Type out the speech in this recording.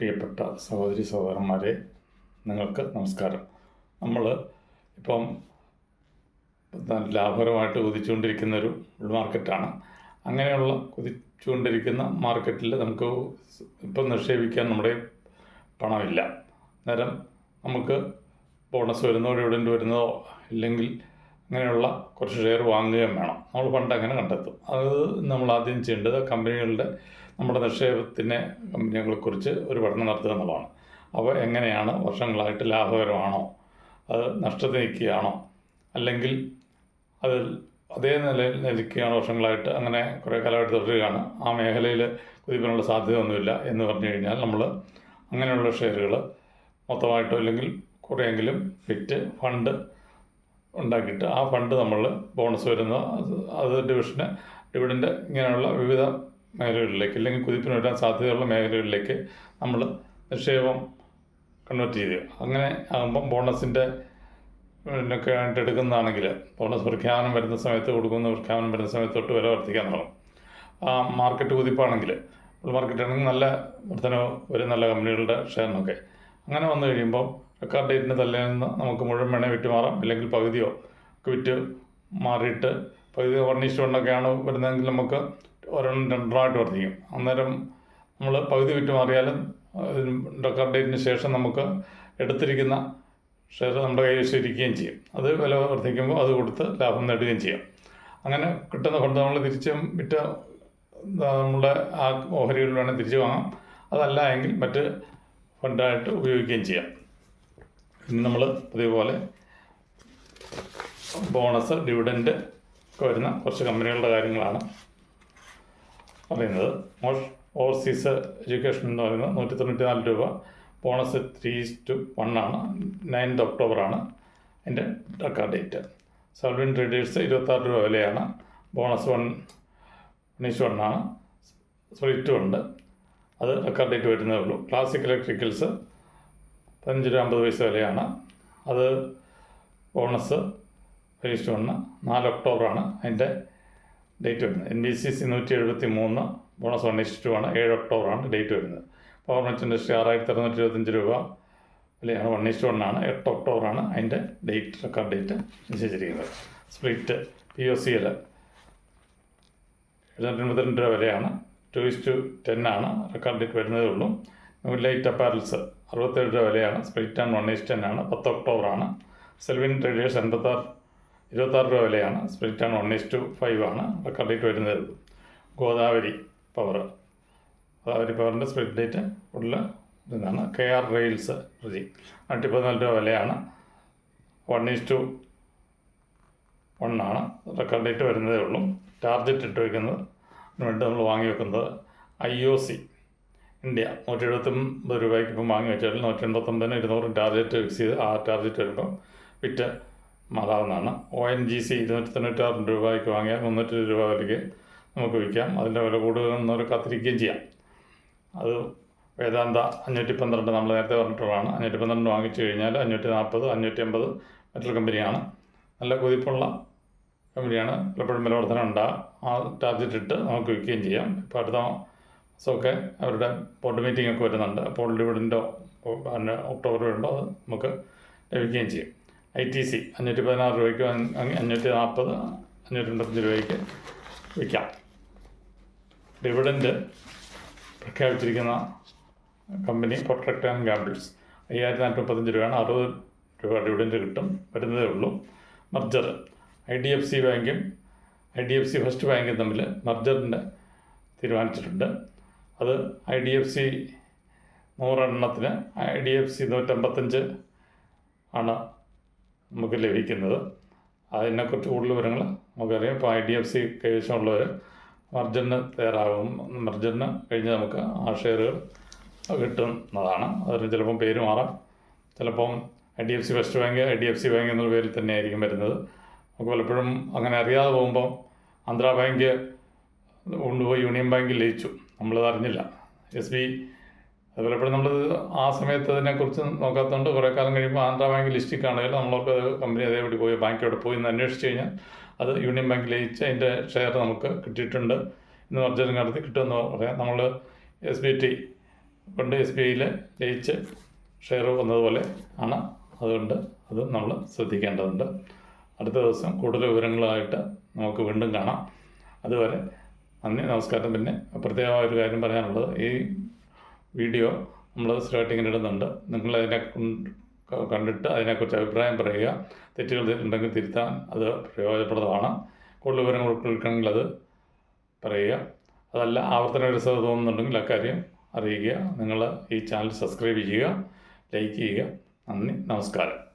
പ്രിയപ്പെട്ട സഹോദരി സഹോദരന്മാരെ നിങ്ങൾക്ക് നമസ്കാരം. നമ്മൾ ഇപ്പം ലാഭകരമായിട്ട് കുതിച്ചുകൊണ്ടിരിക്കുന്ന ഒരു മാർക്കറ്റാണ്. അങ്ങനെയുള്ള കുതിച്ചുകൊണ്ടിരിക്കുന്ന മാർക്കറ്റിൽ നമുക്ക് ഇപ്പം നിക്ഷേപിക്കാൻ നമ്മുടെ പണമില്ല. നേരം നമുക്ക് ബോണസ് വരുന്നോ ഡിവിഡന്റ് വരുന്നതോ ഇല്ലെങ്കിൽ അങ്ങനെയുള്ള കുറച്ച് ഷെയർ വാങ്ങുകയും വേണം. നമ്മൾ ഫണ്ട് അങ്ങനെ കണ്ടെത്തും. അത് നമ്മൾ ആദ്യം ചെയ്യേണ്ടത് കമ്പനികളുടെ നമ്മുടെ നിക്ഷേപത്തിനെ കമ്പനികളെക്കുറിച്ച് ഒരു പഠനം നടത്തുക എന്നുള്ളതാണ്. അപ്പോൾ എങ്ങനെയാണ് വർഷങ്ങളായിട്ട് ലാഭകരമാണോ? അത് നഷ്ടത്തിൽ നിൽക്കുകയാണോ? അല്ലെങ്കിൽ അതിൽ അതേ നിലയിൽ നിൽക്കുകയാണ് വർഷങ്ങളായിട്ട് അങ്ങനെ കുറേ കാലമായിട്ട് തുടരുകയാണ്. ആ മേഖലയിൽ കുതിപ്പിനുള്ള സാധ്യതയൊന്നുമില്ല എന്ന് പറഞ്ഞു കഴിഞ്ഞാൽ നമ്മൾ അങ്ങനെയുള്ള ഷെയറുകൾ മൊത്തമായിട്ടോ അല്ലെങ്കിൽ കുറേയെങ്കിലും വിറ്റ് ഫണ്ട് ഉണ്ടാക്കിയിട്ട് ആ ഫണ്ട് നമ്മൾ ബോണസ് വരുന്ന അത് ഡിവിഷന് ഡിവിഡന്റ് ഇങ്ങനെയുള്ള വിവിധ മേഖലകളിലേക്ക് അല്ലെങ്കിൽ കുതിപ്പിന് വരാൻ സാധ്യതയുള്ള മേഖലകളിലേക്ക് നമ്മൾ നിക്ഷേപം കൺവേർട്ട് ചെയ്യുക. അങ്ങനെ ആകുമ്പം ബോണസിന്റെ ഒക്കെ ആയിട്ട് എടുക്കുന്നതാണെങ്കിൽ ബോണസ് പ്രഖ്യാപനം വരുന്ന സമയത്ത് കൊടുക്കുന്ന പ്രഖ്യാപനം വരുന്ന സമയത്ത് തൊട്ട് വില വർദ്ധിക്കാൻ തുടങ്ങും. ആ മാർക്കറ്റ് കുതിപ്പാണെങ്കിൽ മാർക്കറ്റ് ആണെങ്കിൽ നല്ല വർധനവ് ഒരു നല്ല കമ്പനികളുടെ ഷെയറിനൊക്കെ. അങ്ങനെ വന്നു കഴിയുമ്പോൾ റെക്കോർഡ് ഡേറ്റിന് തലേന്ന് നമുക്ക് മുഴുവൻ വേണേൽ വിറ്റ് മാറാം. ഇല്ലെങ്കിൽ പകുതിയോ ഒക്കെ വിറ്റ് മാറിയിട്ട് പകുതി ഈസ്റ്റ് വണ്ണൊക്കെയാണ് വരുന്നതെങ്കിൽ നമുക്ക് ഒരെണ്ണം രണ്ടെണ്ണമായിട്ട് വർദ്ധിക്കും. അന്നേരം നമ്മൾ പകുതി വിറ്റ് മാറിയാലും റെക്കോർഡ് ഡേറ്റിന് ശേഷം നമുക്ക് എടുത്തിരിക്കുന്ന ഷെയർ നമ്മുടെ കൈവശം ഇരിക്കുകയും ചെയ്യും. അത് വില വർദ്ധിക്കുമ്പോൾ അത് കൊടുത്ത് ലാഭം നേടുകയും ചെയ്യാം. അങ്ങനെ കിട്ടുന്ന ഫണ്ട് നമ്മൾ തിരിച്ചും വിറ്റ് നമ്മുടെ ആ ഓഹരികളിൽ വേണമെങ്കിൽ തിരിച്ചു വാങ്ങാം. അതല്ല എങ്കിൽ മറ്റ് ഫണ്ടായിട്ട് ഉപയോഗിക്കുകയും ചെയ്യാം. ഇനി നമ്മൾ അതേപോലെ ബോണസ് ഡിവിഡൻഡ് ഒക്കെ വരുന്ന കുറച്ച് കമ്പനികളുടെ കാര്യങ്ങളാണ്. പറയുന്നത്. ഓവർസീസ് എഡ്യൂക്കേഷൻ എന്ന് പറയുന്നത് നൂറ്റി തൊണ്ണൂറ്റി നാല് രൂപ. ബോണസ് ത്രീ ടു വൺ ആണ്. നയൻത് ഒക്ടോബറാണ് എന്റെ റെക്കോർഡ് ഡേറ്റ് സൽവിൻ ട്രേഡേഴ്സ് ഇരുപത്താറ് രൂപ വിലയാണ്. ബോണസ് വൺ വൺ ആണ്. ടു ഉണ്ട്. അത് റെക്കോർഡ് ഡേറ്റ് വരുന്നേ ഉള്ളൂ. ക്ലാസിക് ഇലക്ട്രിക്കൽസ് പതിനഞ്ച് രൂപ അമ്പത് പൈസ വിലയാണ്. അത് ബോണസ് ഫിനിഷ് വണ്ണ് നാല് ഒക്ടോബറാണ് അതിന്റെ ഡേറ്റ് വരുന്നത്. എൻ ബി സി സി നൂറ്റി എഴുപത്തി മൂന്ന് ബോണസ് വൺ ഇഷ്ടു ആണ് ഏഴ് ഒക്ടോബറാണ് ഡേറ്റ് വരുന്നത്. പവർ നെറ്റ് ഇൻഡസ്ട്രി ആറായിരത്തി അറുന്നൂറ്റി ഇരുപത്തഞ്ച് രൂപ വിലയാണ് വൺ ഇഷ്ടു വണ്ണാണ് എട്ട് ഒക്ടോബറാണ് അതിന്റെ date record date നിശ്ചയിച്ചിരിക്കുന്നത് split P O C L എഴുന്നൂറ്റി എൺപത്തിരണ്ട് രൂപ വിലയാണ് ടു ഇസ്റ്റു ടെൻ ആണ് റെക്കോർഡ് ഡേറ്റ് വരുന്നതേ ഉള്ളൂ. ലൈറ്റ് അപ്പാരൽസ് അറുപത്തേഴ് രൂപ വിലയാണ് split and one is to ten ആണ് പത്ത് ഒക്ടോബറാണ് സെൽവിൻ ട്രേഡേഴ്സ് എൺപത്താറ് ഇരുപത്താറ് രൂപ വിലയാണ്. സ്പ്ലിറ്റ് ആണ് വൺ ഇസ്റ്റു ഫൈവ് ആണ്. റെക്കോർഡ് ഡേറ്റ് വരുന്നത് ഗോദാവരി പവർ ഗോദാവരി പവറിന്റെ സ്പ്ലിറ്റ് ഡേറ്റ് ഉള്ള ഇതാണ്. കെ ആർ റെയിൽസ് പ്രതി. നൂറ്റി പതിനാല് രൂപ വിലയാണ്. വൺ ടു വൺ ആണ്. റെക്കോർഡ് ഡേറ്റ് വരുന്നതേ ഉള്ളൂ. ടാർജറ്റ് ഇട്ട് വയ്ക്കുന്നത് അതിന് വേണ്ടി നമ്മൾ വാങ്ങി വെക്കുന്നത് ഐ ഒ സി ഇന്ത്യ നൂറ്റി എഴുപത്തൊമ്പത് രൂപയ്ക്ക് ഇപ്പം വാങ്ങി വെച്ചാൽ നൂറ്റി എൺപത്തൊമ്പതിന് ഇരുന്നൂറ് ടാർജറ്റ് ഫിക്സ് ചെയ്ത് ആ ടാർജറ്റ് വരുമ്പോൾ വിറ്റ് മാറാവുന്നതാണ് ഒ എൻ ജി സി ഇരുന്നൂറ്റി തൊണ്ണൂറ്റാറ് രൂപയ്ക്ക് വാങ്ങിയാൽ മുന്നൂറ്റി രൂപ വിലയ്ക്ക് നമുക്ക് വിൽക്കാം. അതിന്റെ വില കൂടുതൽ കാത്തിരിക്കുകയും ചെയ്യാം. അത് വേദാന്ത അഞ്ഞൂറ്റി പന്ത്രണ്ട് നമ്മൾ നേരത്തെ പറഞ്ഞിട്ടുള്ളതാണ്. അഞ്ഞൂറ്റി പന്ത്രണ്ട് വാങ്ങിച്ചു കഴിഞ്ഞാൽ അഞ്ഞൂറ്റി നാൽപ്പത് അഞ്ഞൂറ്റി അമ്പത് മറ്റൊരു കമ്പനിയാണ്. നല്ല കുതിപ്പുള്ള കമ്പനിയാണ്. പലപ്പോഴും വില വർധന ഉണ്ടാകും ആ ടാർജറ്റ് ഇട്ട് നമുക്ക് വിൽക്കുകയും ചെയ്യാം. ഇപ്പോൾ അടുത്ത മാസമൊക്കെ അവരുടെ ബോർഡ് മീറ്റിംഗ് ഒക്കെ വരുന്നുണ്ട്. അപ്പോൾ ഡിവിഡന്റോ പിന്നെ ഒക്ടോബർ ഉണ്ടോ? അത് നമുക്ക് ലഭിക്കുകയും ചെയ്യും. ഐ ടി സി അഞ്ഞൂറ്റി പതിനാറ് രൂപയ്ക്ക് അഞ്ഞൂറ്റി നാൽപ്പത് അഞ്ഞൂറ്റി എൺപത്തഞ്ച് രൂപയ്ക്ക് വിൽക്കാം. ഡിവിഡന്റ് പ്രഖ്യാപിച്ചിരിക്കുന്ന കമ്പനി പ്രൊട്ടക്ട് ആൻഡ് ഗാബിൾസ്. അയ്യായിരത്തി നാനൂറ്റി മുപ്പത്തഞ്ച് രൂപയാണ് അറുപത് രൂപ ഡിവിഡന്റ് കിട്ടും വരുന്നതേ ഉള്ളൂ. Merger. I D F C ബാങ്കും I D F C first ബാങ്കും തമ്മിൽ മർജറിന്റെ തീരുമാനിച്ചിട്ടുണ്ട്. അത് ഐ ഡി എഫ് സി നൂറെണ്ണത്തിന് ഐ ഡി എഫ് സി നൂറ്റമ്പത്തഞ്ച് ആണ് നമുക്ക് ലഭിക്കുന്നത് അതിനെക്കുറിച്ച് കൂടുതൽ വിവരങ്ങൾ നമുക്കറിയാം. ഇപ്പോൾ ഐ ഡി എഫ് സി കൈവശമുള്ളവർ മർജറിന് തയ്യാറാകും. മർജറിന് കഴിഞ്ഞ് നമുക്ക് ആ ഷെയറുകൾ കിട്ടുന്നതാണ്. അതിന് ചിലപ്പം പേര് മാറാം. ചിലപ്പം I D F C first bank I D F C bank എന്നുള്ള പേരിൽ തന്നെയായിരിക്കും വരുന്നത്. നമുക്ക് പലപ്പോഴും അങ്ങനെ അറിയാതെ പോകുമ്പോൾ ആന്ധ്രാ ബാങ്ക് കൊണ്ടുപോയി യൂണിയൻ ബാങ്കിൽ ലയിച്ചു. നമ്മളത് അറിഞ്ഞില്ല. എസ് ബി അത് ഇപ്പോൾ നമ്മൾ ആ സമയത്ത് അതിനെക്കുറിച്ച് നോക്കാത്തതുകൊണ്ട് കുറേ കാലം കഴിയുമ്പോൾ ആന്ധ്ര ബാങ്ക് ലിസ്റ്റിൽ കാണുകയില്ല. നമ്മളൊക്കെ കമ്പനി അതേപടി പോയി ബാങ്കിലോട്ട് പോയി എന്ന് അന്വേഷിച്ച് കഴിഞ്ഞാൽ അത് യൂണിയൻ ബാങ്കിൽ ലയിച്ച് അതിന്റെ ഷെയർ നമുക്ക് കിട്ടിയിട്ടുണ്ട് എന്ന് പറഞ്ഞാലും നടത്തി കിട്ടുമെന്ന് പറയാം. നമ്മൾ എസ് ബി ടി പണ്ട് എസ് ബി ഐയിൽ ജയിച്ച് ഷെയർ വന്നതുപോലെ ആണ് അതുകൊണ്ട് അത് നമ്മൾ ശ്രദ്ധിക്കേണ്ടതുണ്ട്. അടുത്ത ദിവസം കൂടുതൽ വിവരങ്ങളായിട്ട് നമുക്ക് വീണ്ടും കാണാം. അതുവരെ നന്ദി നമസ്കാരം. പിന്നെ പ്രത്യേകമായ ഒരു കാര്യം പറയാനുള്ളത് ഈ വീഡിയോ നമ്മൾ ഇങ്ങനെ ഇടുന്നുണ്ട്. നിങ്ങൾ അതിനെ കണ്ടിട്ട് അതിനെക്കുറിച്ച് അഭിപ്രായം പറയുക. തെറ്റുകൾ ഉണ്ടെങ്കിൽ തിരുത്താൻ അത് പ്രയോജനപ്രദമാണ്. കൂടുതൽ വിവരങ്ങൾ ഉൾക്കൊള്ളിക്കണമെങ്കിൽ അത് പറയുക. അതല്ല ആവർത്തന വിരസത തോന്നുന്നുണ്ടെങ്കിൽ അക്കാര്യം അറിയിക്കുക. നിങ്ങൾ ഈ ചാനൽ സബ്സ്ക്രൈബ് ചെയ്യുക ലൈക്ക് ചെയ്യുക. നന്ദി നമസ്കാരം.